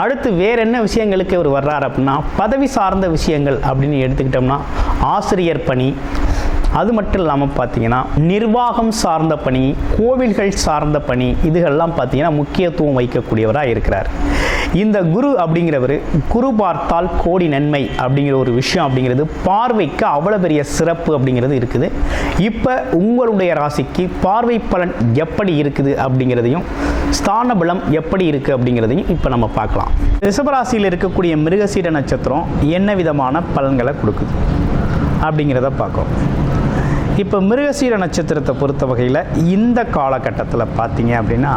அடுத்து வேற என்ன விஷயங்களுக்கு அவர் வர்றார் அப்படின்னா பதவி சார்ந்த விஷயங்கள் அப்படின்னு எடுத்துக்கிட்டோம்னா ஆசிரியர் பணி. அது மட்டும் இல்லாமல் பார்த்தீங்கன்னா நிர்வாகம் சார்ந்த பணி கோவில்கள் சார்ந்த பணி இதுகள்லாம் பார்த்தீங்கன்னா முக்கியத்துவம் வைக்கக்கூடியவராக இருக்கிறார். இந்த குரு அப்படிங்கிறவர் குரு பார்த்தால் கோடி நன்மை அப்படிங்கிற ஒரு விஷயம் அப்படிங்கிறது பார்வைக்கு அவ்வளோ பெரிய சிறப்பு அப்படிங்கிறது இருக்குது. இப்போ உங்களுடைய ராசிக்கு பார்வை பலன் எப்படி இருக்குது அப்படிங்கிறதையும் ஸ்தான பலம் எப்படி இருக்குது அப்படிங்கிறதையும் இப்போ நம்ம பார்க்கலாம். ரிஷபராசியில் இருக்கக்கூடிய மிருகசீட நட்சத்திரம் என்ன விதமான பலன்களை கொடுக்குது அப்படிங்கிறத பார்க்குறோம் இப்போ மிருகசீர நட்சத்திரத்தை பொறுத்த வகையில் இந்த காலகட்டத்தில் பார்த்தீங்க அப்படின்னா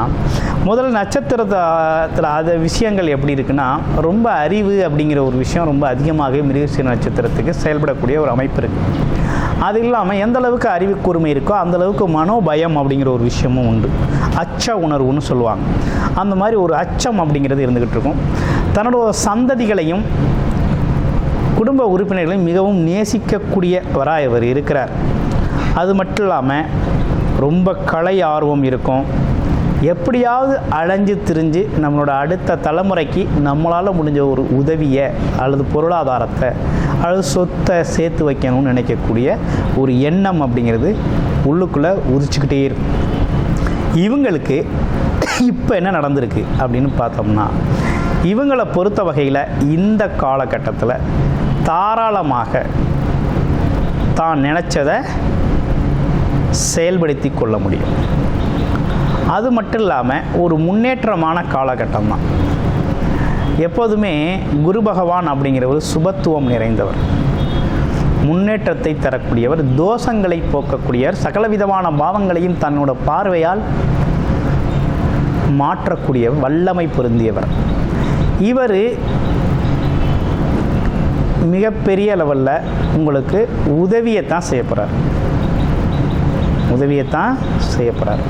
முதல் நட்சத்திரத்தில் அது விஷயங்கள் எப்படி இருக்குன்னா ரொம்ப அறிவு அப்படிங்கிற ஒரு விஷயம் ரொம்ப அதிகமாகவே மிருகசீர நட்சத்திரத்துக்கு செயல்படக்கூடிய ஒரு அமைப்பு இருக்குது அது இல்லாமல் எந்த அளவுக்கு அறிவு கூர்மை இருக்கோ அந்தளவுக்கு மனோபயம் அப்படிங்கிற ஒரு விஷயமும் உண்டு. அச்ச உணர்வுன்னு சொல்லுவாங்க. அந்த மாதிரி ஒரு அச்சம் அப்படிங்கிறது இருந்துக்கிட்டு இருக்கும். தன்னோட சந்ததிகளையும் குடும்ப உறுப்பினர்களையும் மிகவும் நேசிக்கக்கூடியவராக இவர் இருக்கிறார். அது மட்டும் இல்லாமல் ரொம்ப கலை ஆர்வம் இருக்கும். எப்படியாவது அலைஞ்சு திரிஞ்சு நம்மளோட அடுத்த தலைமுறைக்கு நம்மளால் முடிஞ்ச ஒரு உதவியை அல்லது பொருளாதாரத்தை அல்லது சொத்தை சேர்த்து வைக்கணும்னு நினைக்கக்கூடிய ஒரு எண்ணம் அப்படிங்கிறது உள்ளுக்குள்ளே உதிச்சுக்கிட்டே இருக்கும். இவங்களுக்கு இப்போ என்ன நடந்திருக்கு அப்படின்னு பார்த்தோம்னா இவங்களை பொறுத்த வகையில் இந்த காலகட்டத்தில் தாராளமாக தான் நினச்சதை செயல்படுத்தி கொள்ள முடியும். அது மட்டும் இல்லாமல் ஒரு முன்னேற்றமான காலகட்டம் தான் எப்போதுமே குரு பகவான் அப்படிங்கிறவர் சுபத்துவம் நிறைந்தவர். முன்னேற்றத்தை தரக்கூடியவர் தோஷங்களை போக்கக்கூடியவர் சகலவிதமான பாவங்களையும் தன்னோட பார்வையால் மாற்றக்கூடிய வல்லமை பொருந்தியவர். இவர் மிகப்பெரிய லெவலில் உங்களுக்கு உதவியைத்தான் தான் போகிறார் உதவியைத்தான் தான் போகிறார்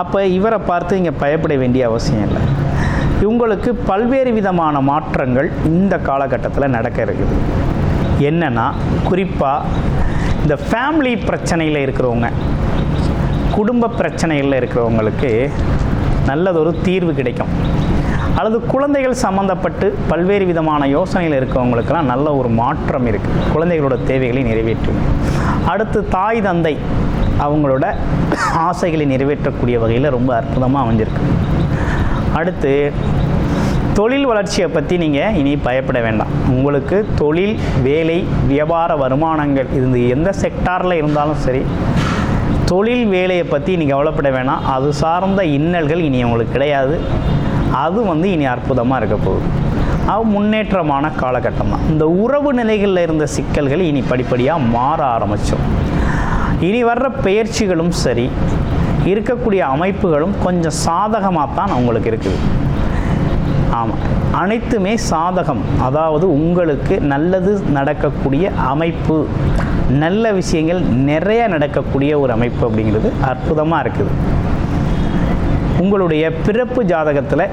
அப்போ இவரை பார்த்து இங்கே பயப்பட வேண்டிய அவசியம் இல்லை. இவங்களுக்கு பல்வேறு விதமான மாற்றங்கள் இந்த காலகட்டத்தில் நடக்க இருக்குது. என்னென்னா குறிப்பாக இந்த ஃபேமிலி பிரச்சனையில் இருக்கிறவங்க குடும்ப பிரச்சனைகளில் இருக்கிறவங்களுக்கு நல்லதொரு தீர்வு கிடைக்கும். அல்லது குழந்தைகள் சம்மந்தப்பட்டு பல்வேறு விதமான யோசனைகள் இருக்கிறவங்களுக்கெல்லாம் நல்ல ஒரு மாற்றம் இருக்குது குழந்தைகளோட தேவைகளை நிறைவேற்றும். அடுத்து தாய் தந்தை. அவங்களோட ஆசைகளை நிறைவேற்றக்கூடிய வகையில் ரொம்ப அற்புதமாக அமைஞ்சிருக்கு. அடுத்து தொழில் வளர்ச்சியை பற்றி நீங்கள் இனி பயப்பட வேண்டாம். உங்களுக்கு தொழில் வேலை வியாபார வருமானங்கள் இருந்து எந்த செக்டாரில் இருந்தாலும் சரி தொழில் வேலையை பற்றி இனி கவலைப்பட வேணாம். அது சார்ந்த இன்னல்கள் இனி உங்களுக்கு கிடையாது. அது வந்து இனி அற்புதமாக இருக்க போகுது. அது முன்னேற்றமான காலகட்டம். தான் இந்த உறவு நிலைகளில் இருந்த சிக்கல்கள் இனி படிப்படியாக மாற ஆரம்பித்தோம் இனி வர்ற பெயர்ச்சிகளும் சரி இருக்கக்கூடிய அமைப்புகளும் கொஞ்சம் சாதகமாக தான் உங்களுக்கு இருக்குது. ஆமாம் அனைத்துமே சாதகம். அதாவது உங்களுக்கு நல்லது நடக்கக்கூடிய அமைப்பு நல்ல விஷயங்கள் நிறைய நடக்கக்கூடிய ஒரு அமைப்பு அப்படிங்கிறது அற்புதமாக இருக்குது. உங்களுடைய பிறப்பு ஜாதகத்தில்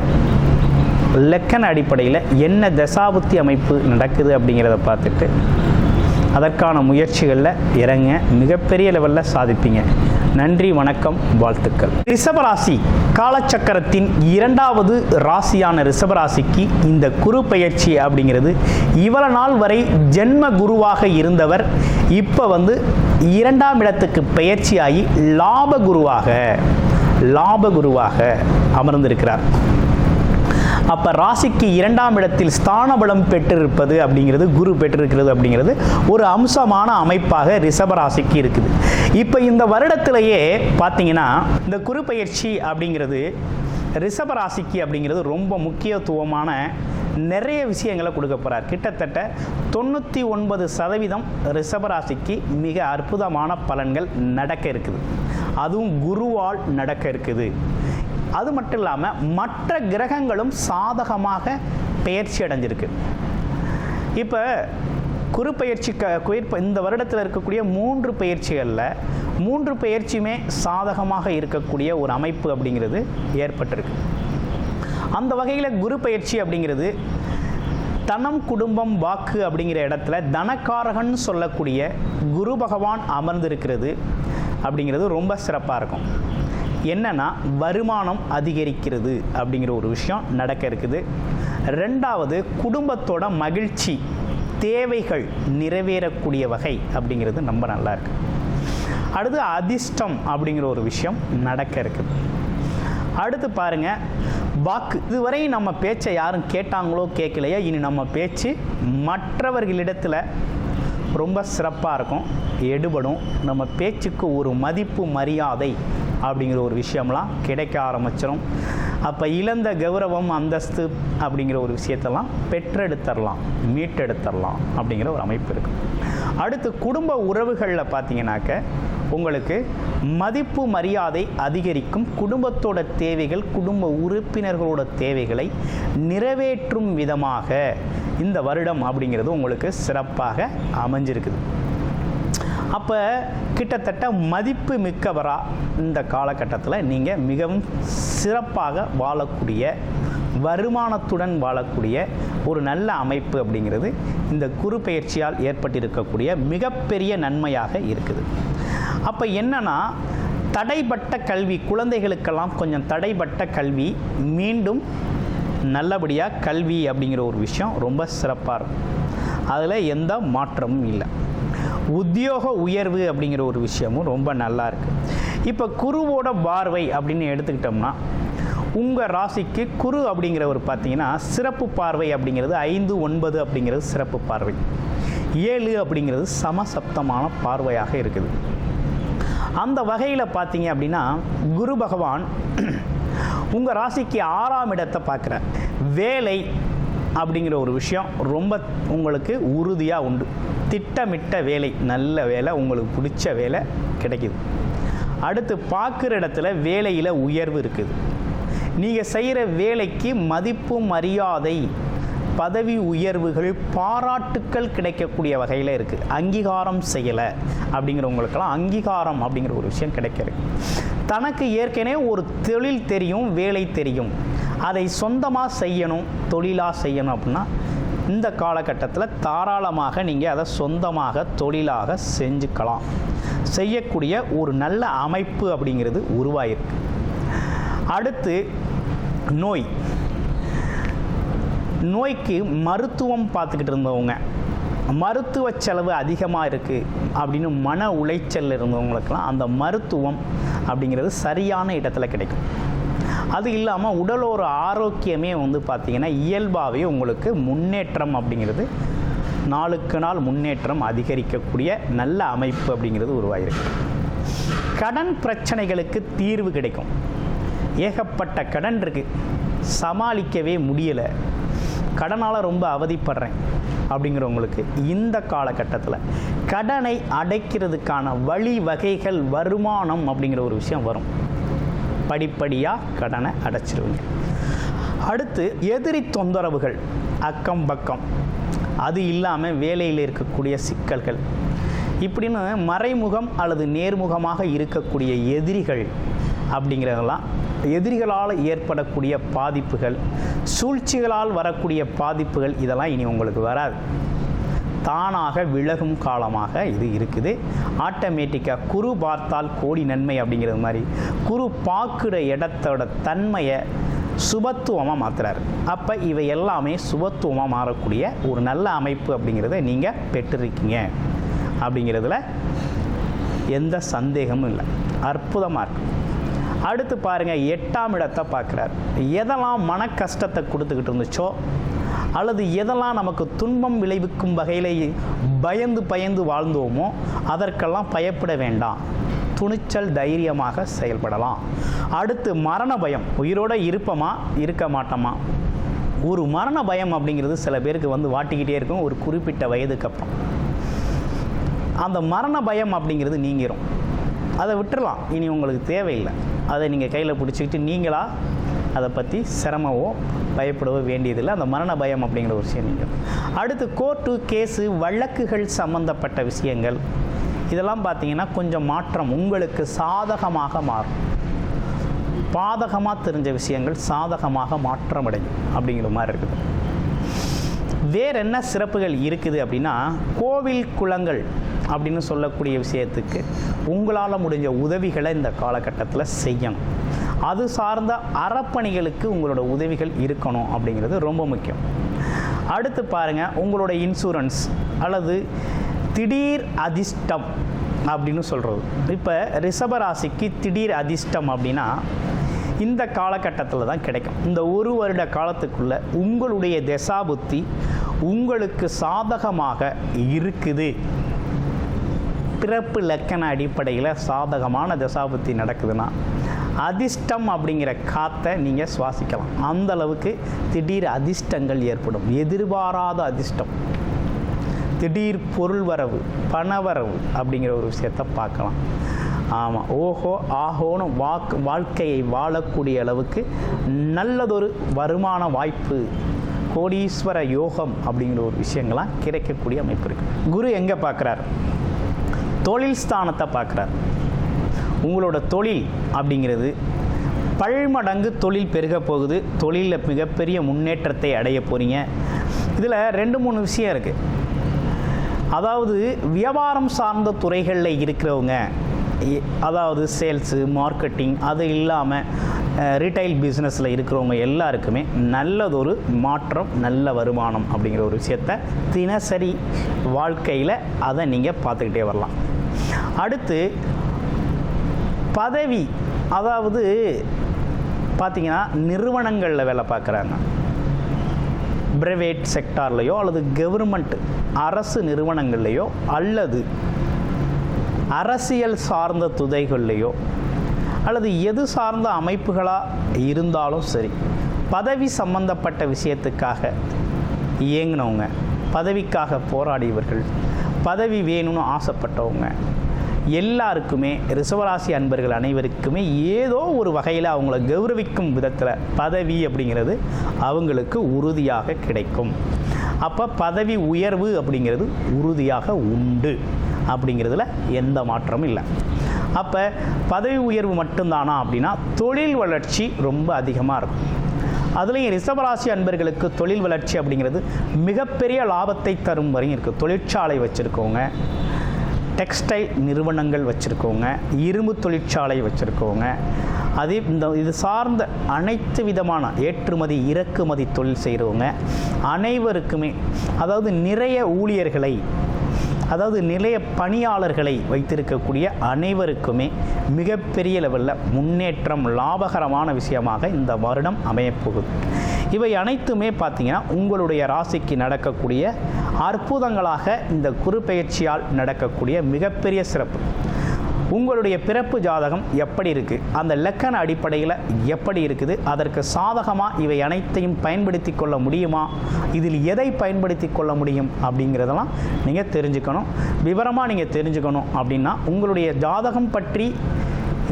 லெக்கன் அடிப்படையில் என்ன தசாபுத்தி அமைப்பு நடக்குது அப்படிங்கிறத பார்த்துட்டு அதற்கான முயற்சிகளில் இறங்க மிகப்பெரிய லெவலில் சாதிப்பீங்க. நன்றி வணக்கம் வாழ்த்துக்கள். ரிஷபராசி காலச்சக்கரத்தின் இரண்டாவது ராசியான ரிஷபராசிக்கு இந்த குரு பயிற்சி அப்படிங்கிறது இவ்வளோ நாள் வரை ஜென்ம குருவாக இருந்தவர் இப்போ வந்து இரண்டாம் இடத்துக்கு பயிற்சியாகி லாப குருவாக லாப குருவாக அமர்ந்திருக்கிறார். அப்போ ராசிக்கு இரண்டாம் இடத்தில் ஸ்தான பலம் பெற்றிருப்பது அப்படிங்கிறது குரு பெற்றிருக்கிறது அப்படிங்கிறது ஒரு அம்சமான அமைப்பாக ரிஷபராசிக்கு இருக்குது. இப்போ இந்த வருடத்திலேயே பார்த்தீங்கன்னா இந்த குரு பயிற்சி அப்படிங்கிறது ரிஷபராசிக்கு அப்படிங்கிறது ரொம்ப முக்கியத்துவமான நிறைய விஷயங்களை கொடுக்க போகிறார் கிட்டத்தட்ட தொண்ணூற்றி ஒன்பது சதவீதம் ரிஷபராசிக்கு மிக அற்புதமான பலன்கள் நடக்க இருக்குது. அதுவும் குருவால் நடக்க இருக்குது. அது மட்டும் இல்லாமல் மற்ற கிரகங்களும் சாதகமாக பெயர்ச்சி அடைஞ்சிருக்கு. இப்போ குரு பயிற்சி க இந்த வருடத்தில் இருக்கக்கூடிய மூன்று பயிற்சிகளில் மூன்று பயிற்சியுமே சாதகமாக இருக்கக்கூடிய ஒரு அமைப்பு அப்படிங்கிறது ஏற்பட்டிருக்கு. அந்த வகையில் குரு பயிற்சி அப்படிங்கிறது தனம் குடும்பம் வாக்கு அப்படிங்கிற இடத்துல தனக்காரகன் சொல்லக்கூடிய குரு பகவான் அமர்ந்திருக்கிறது அப்படிங்கிறது ரொம்ப சிறப்பாக இருக்கும். என்னன்னா வருமானம் அதிகரிக்கிறது அப்படிங்கிற ஒரு விஷயம் நடக்க இருக்குது. ரெண்டாவது குடும்பத்தோட மகிழ்ச்சி தேவைகள் நிறைவேறக்கூடிய வகை அப்படிங்கிறது ரொம்ப நல்லா இருக்கு. அடுத்து அதிர்ஷ்டம் அப்படிங்கிற ஒரு விஷயம் நடக்க இருக்குது அடுத்து பாருங்க வாக்கு இதுவரை நம்ம பேச்சை யாரும் கேட்டாங்களோ கேட்கலையோ இனி நம்ம பேச்சு மற்றவர்களிடத்தில் ரொம்ப சிறப்பாக இருக்கும் எடுபடும். நம்ம பேச்சுக்கு ஒரு மதிப்பு மரியாதை அப்படிங்கிற ஒரு விஷயம்லாம் கிடைக்க ஆரம்பிச்சிடும் அப்போ இழந்த கௌரவம் அந்தஸ்து அப்படிங்கிற ஒரு விஷயத்தெல்லாம் பெற்றெடுத்துடலாம் மீட்டெடுத்துடலாம் அப்படிங்கிற ஒரு அமைப்பு இருக்குது அடுத்து குடும்ப உறவுகளில் பார்த்தீங்கன்னாக்க உங்களுக்கு மதிப்பு மரியாதை அதிகரிக்கும் குடும்பத்தோட தேவைகள் குடும்ப உறுப்பினர்களோட தேவைகளை நிறைவேற்றும் விதமாக இந்த வருடம் அப்படிங்கிறது உங்களுக்கு சிறப்பாக அமைஞ்சிருக்குது. அப்போ கிட்டத்தட்ட மதிப்பு மிக்கவராக இந்த காலகட்டத்தில் நீங்கள் மிகவும் சிறப்பாக வாழக்கூடிய வருமானத்துடன் வாழக்கூடிய ஒரு நல்ல அமைப்பு அப்படிங்கிறது இந்த குரு பயிற்சியால் ஏற்பட்டிருக்கக்கூடிய மிகப்பெரிய நன்மையாக இருக்குது. அப்போ என்னன்னா தடைப்பட்ட கல்வி குழந்தைகளுக்கெல்லாம் கொஞ்சம் தடைப்பட்ட கல்வி மீண்டும் நல்லபடியாக கல்வி அப்படிங்கிற ஒரு விஷயம் ரொம்ப சிறப்பாக இருக்கும். அதில் எந்த மாற்றமும் இல்லை. உத்தியோக உயர்வு அப்படிங்கிற ஒரு விஷயமும் ரொம்ப நல்லா இருக்குது இப்போ குருவோட பார்வை அப்படின்னு எடுத்துக்கிட்டோம்னா உங்கள் ராசிக்கு குரு அப்படிங்கிறவர் பார்த்தீங்கன்னா சிறப்பு பார்வை அப்படிங்கிறது ஐந்து ஒன்பது அப்படிங்கிறது சிறப்பு பார்வை. ஏழு அப்படிங்கிறது சமசப்தமான பார்வையாக இருக்குது. அந்த வகையில் பார்த்தீங்க அப்படின்னா குரு பகவான் உங்கள் ராசிக்கு ஆறாம் இடத்தை பார்க்குறார். வேலை அப்படிங்கிற ஒரு விஷயம் ரொம்ப உங்களுக்கு உறுதியாக உண்டு. திட்டமிட்ட வேலை நல்ல வேலை உங்களுக்கு பிடிச்ச வேலை கிடைக்குது. அடுத்து பார்க்குற இடத்துல வேலையில் உயர்வு இருக்குது. நீங்கள் செய்கிற வேலைக்கு மதிப்பு மரியாதை பதவி உயர்வுகள் பாராட்டுக்கள் கிடைக்கக்கூடிய வகையில் இருக்குது அங்கீகாரம் செய்யலை அப்படிங்கிறவங்களுக்கெல்லாம் அங்கீகாரம் அப்படிங்கிற ஒரு விஷயம் கிடைக்கிறது. தனக்கு ஏற்கனவே ஒரு தொழில் தெரியும் வேலை தெரியும். அதை சொந்தமாக செய்யணும் தொழிலாக செய்யணும் அப்படின்னா இந்த காலகட்டத்தில் தாராளமாக நீங்கள் அதை சொந்தமாக தொழிலாக செஞ்சுக்கலாம். செய்யக்கூடிய ஒரு நல்ல அமைப்பு அப்படிங்கிறது உருவாயிருக்கு. அடுத்து நோய். நோய்க்கு மருத்துவம் பார்த்துக்கிட்டு இருந்தவங்க மருத்துவ செலவு அதிகமாக இருக்குது அப்படின்னு மன உளைச்சல் இருந்தவங்களுக்கெல்லாம் அந்த மருத்துவம் அப்படிங்கிறது சரியான இடத்துல கிடைக்கும். அது இல்லாமல் உடல் ஒரு ஆரோக்கியமே வந்து பார்த்திங்கன்னா இயல்பாகவே உங்களுக்கு முன்னேற்றம் அப்படிங்கிறது நாளுக்கு நாள் முன்னேற்றம் அதிகரிக்கக்கூடிய நல்ல அமைப்பு அப்படிங்கிறது உருவாகிருக்கு கடன் பிரச்சனைகளுக்கு தீர்வு கிடைக்கும். ஏகப்பட்ட கடன் இருக்குது சமாளிக்கவே முடியலை. கடனால் ரொம்ப அவதிப்படுறேன் அப்படிங்கிறவங்களுக்கு இந்த காலகட்டத்தில் கடனை அடைக்கிறதுக்கான வழி வகைகள் வருமானம் அப்படிங்கிற ஒரு விஷயம் வரும். படிப்படியாக கடனை அடைச்சிருவீங்க. அடுத்து எதிரி தொந்தரவுகள் அக்கம் பக்கம். அது இல்லாமல் வேலையில் இருக்கக்கூடிய சிக்கல்கள். இப்படின்னு மறைமுகம் அல்லது நேர்முகமாக இருக்கக்கூடிய எதிரிகள் அப்படிங்கிறதெல்லாம் எதிரிகளால் ஏற்படக்கூடிய பாதிப்புகள் சூழ்ச்சிகளால் வரக்கூடிய பாதிப்புகள் இதெல்லாம் இனி உங்களுக்கு வராது. தானாக விலகும் காலமாக இது இருக்குது. ஆட்டோமேட்டிக்காக குரு பார்த்தால் கோடி நன்மை அப்படிங்கிறது மாதிரி. குரு பார்க்குற இடத்தோட தன்மையை சுபத்துவமாக மாற்றுறாரு அப்போ இவை எல்லாமே சுபத்துவமாக மாறக்கூடிய ஒரு நல்ல அமைப்பு அப்படிங்கிறத நீங்கள் பெற்றிருக்கீங்க. அப்படிங்கிறதுல எந்த சந்தேகமும் இல்லை. அற்புதமாக இருக்கு. அடுத்து பாருங்கள் எட்டாம் இடத்தை பார்க்குறாரு. எதெல்லாம் மன கஷ்டத்தை கொடுத்துக்கிட்டு இருந்துச்சோ அல்லது எதெல்லாம் நமக்கு துன்பம் விளைவிக்கும் வகையிலேயே பயந்து பயந்து வாழ்ந்தோமோ அதற்கெல்லாம் பயப்பட வேண்டாம். துணிச்சல் தைரியமாக செயல்படலாம். அடுத்து மரண பயம். உயிரோட இருப்போமா? இருக்க மாட்டோமா? ஒரு மரண பயம் அப்படிங்கிறது சில பேருக்கு வந்து வாட்டிக்கிட்டே இருக்கும். ஒரு குறிப்பிட்ட வயதுக்கு அப்புறம். அந்த மரண பயம் அப்படிங்கிறது நீங்கிரும். அதை விட்டுறலாம். இனி உங்களுக்கு தேவையில்லை. அதை நீங்கள் கையில் பிடிச்சிக்கிட்டு நீங்களாக அதை பற்றி சிரமவோ பயப்படவோ வேண்டியதில்லை. அந்த மரண பயம் அப்படிங்கிற ஒரு விஷயம் நீங்கள் அடுத்து கோர்ட்டு கேஸு வழக்குகள் சம்பந்தப்பட்ட விஷயங்கள். இதெல்லாம் பார்த்தீங்கன்னா கொஞ்சம் மாற்றம் உங்களுக்கு சாதகமாக மாறும். பாதகமாக தெரிஞ்ச விஷயங்கள் சாதகமாக மாற்றமடையும் அப்படிங்கிற மாதிரி இருக்குது. வேற என்ன சிறப்புகள் இருக்குது அப்படின்னா கோவில் குளங்கள் அப்படின்னு சொல்லக்கூடிய விஷயத்துக்கு உங்களால் முடிஞ்ச உதவிகளை இந்த காலகட்டத்தில் செய்யணும். அது சார்ந்த அறப்பணிகளுக்கு உங்களோட உதவிகள் இருக்கணும் அப்படிங்கிறது ரொம்ப முக்கியம். அடுத்து பாருங்கள் உங்களோட இன்சூரன்ஸ் அல்லது திடீர் அதிர்ஷ்டம் அப்படின்னு சொல்கிறது இப்போ ரிஷபராசிக்கு திடீர் அதிர்ஷ்டம் அப்படின்னா இந்த காலகட்டத்தில் தான் கிடைக்கும். இந்த ஒரு வருட காலத்துக்குள்ளே உங்களுடைய தசாபுத்தி உங்களுக்கு சாதகமாக இருக்குது. பிறப்பு லக்கண அடிப்படையில் சாதகமான தசாபுத்தி நடக்குதுன்னா அதிர்ஷ்டம் அப்படிங்கிற காற்றை நீங்கள் சுவாசிக்கலாம். அந்த அளவுக்கு திடீர் அதிர்ஷ்டங்கள் ஏற்படும். எதிர்பாராத அதிர்ஷ்டம். திடீர் பொருள் வரவு பணவரவு அப்படிங்கிற ஒரு விஷயத்தை பார்க்கலாம். ஆமாம் ஓஹோ ஆஹோன்னு வாக்கு வாழ்க்கையை வாழக்கூடிய அளவுக்கு நல்லதொரு வருமான வாய்ப்பு கோடீஸ்வர யோகம் அப்படிங்கிற ஒரு விஷயங்கள்லாம் கிடைக்கக்கூடிய அமைப்பு இருக்குது குரு எங்கே பார்க்குறாரு? தொழில் ஸ்தானத்தை பார்க்குறாரு. உங்களோட தொழில் அப்படிங்கிறது பல்மடங்கு தொழில் பெருக போகுது. தொழிலில் மிகப்பெரிய முன்னேற்றத்தை அடைய போகிறீங்க இதில் ரெண்டு மூணு விஷயம் இருக்குது அதாவது வியாபாரம் சார்ந்த துறைகளில் இருக்கிறவங்க அதாவது சேல்ஸு மார்க்கெட்டிங் அது இல்லாமல் ரீட்டைல் பிஸ்னஸில் இருக்கிறவங்க எல்லாருக்குமே நல்லதொரு மாற்றம் நல்ல வருமானம் அப்படிங்கிற ஒரு விஷயத்த தினசரி வாழ்க்கையில் அதை நீங்கள் பார்த்துக்கிட்டே வரலாம். அடுத்து பதவி அதாவது பார்த்தீங்கன்னா நிறுவனங்களில் வேலை பார்க்குறாங்க. பிரைவேட் செக்டார்லேயோ அல்லது கவர்மெண்ட் அரசு நிறுவனங்கள்லையோ அல்லது அரசியல் சார்ந்த துதைகள்லேயோ அல்லது எது சார்ந்த அமைப்புகளாக இருந்தாலும் சரி பதவி சம்பந்தப்பட்ட விஷயத்துக்காக இயங்கினவங்க பதவிக்காக போராடியவர்கள் பதவி வேணும்னு ஆசைப்பட்டவங்க எல்லாருக்குமே ரிசவராசி அன்பர்கள் அனைவருக்குமே ஏதோ ஒரு வகையில் அவங்கள கௌரவிக்கும் விதத்தில் பதவி அப்படிங்கிறது அவங்களுக்கு உறுதியாக கிடைக்கும். அப்போ பதவி உயர்வு அப்படிங்கிறது உறுதியாக உண்டு அப்படிங்கிறதுல எந்த மாற்றமும் இல்லை. அப்போ பதவி உயர்வு மட்டும்தானா அப்படின்னா தொழில் வளர்ச்சி ரொம்ப அதிகமாக இருக்கும். அதுலேயும் ரிஷபராசி அன்பர்களுக்கு தொழில் வளர்ச்சி அப்படிங்கிறது மிகப்பெரிய லாபத்தை தரும் வரையும் இருக்குது தொழிற்சாலை வச்சுருக்கவங்க டெக்ஸ்டைல் நிறுவனங்கள் வச்சுருக்கவங்க இரும்பு தொழிற்சாலை வச்சுருக்கவங்க அதே இந்த இது சார்ந்த அனைத்து விதமான ஏற்றுமதி இறக்குமதி தொழில் செய்கிறவங்க அனைவருக்குமே அதாவது நிறைய ஊழியர்களை அதாவது நிறைய பணியாளர்களை வைத்திருக்கக்கூடிய அனைவருக்குமே மிகப்பெரிய லெவலில் முன்னேற்றம் லாபகரமான விஷயமாக இந்த வருடம் அமையப்போகுது. இவை அனைத்துமே பார்த்தீங்கன்னா உங்களுடைய ராசிக்கு நடக்கக்கூடிய அற்புதங்களாக இந்த குரு பெயர்ச்சியால் நடக்கக்கூடிய மிகப்பெரிய சிறப்பு. உங்களுடைய பிறப்பு ஜாதகம் எப்படி இருக்குது அந்த லக்கண அடிப்படையில் எப்படி இருக்குது? அதற்கு சாதகமாக இவை அனைத்தையும் பயன்படுத்தி கொள்ள முடியுமா? இதில் எதை பயன்படுத்தி கொள்ள முடியும்? அப்படிங்கிறதெல்லாம் நீங்கள் தெரிஞ்சுக்கணும். விவரமாக நீங்கள் தெரிஞ்சுக்கணும் அப்படின்னா உங்களுடைய ஜாதகம் பற்றி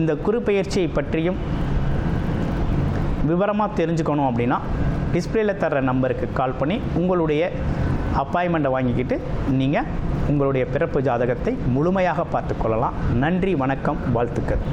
இந்த குறுப்பெயர்ச்சியை பற்றியும் விவரமாக தெரிஞ்சுக்கணும் அப்படின்னா டிஸ்பிளேல தர்ற நம்பருக்கு கால் பண்ணி உங்களுடைய அப்பாயின்மெண்ட்டை வாங்கிக்கிட்டு நீங்கள் உங்களுடைய பிறப்பு ஜாதகத்தை முழுமையாக பார்த்துக்கொள்ளலாம் நன்றி வணக்கம் வாழ்த்துக்கள்.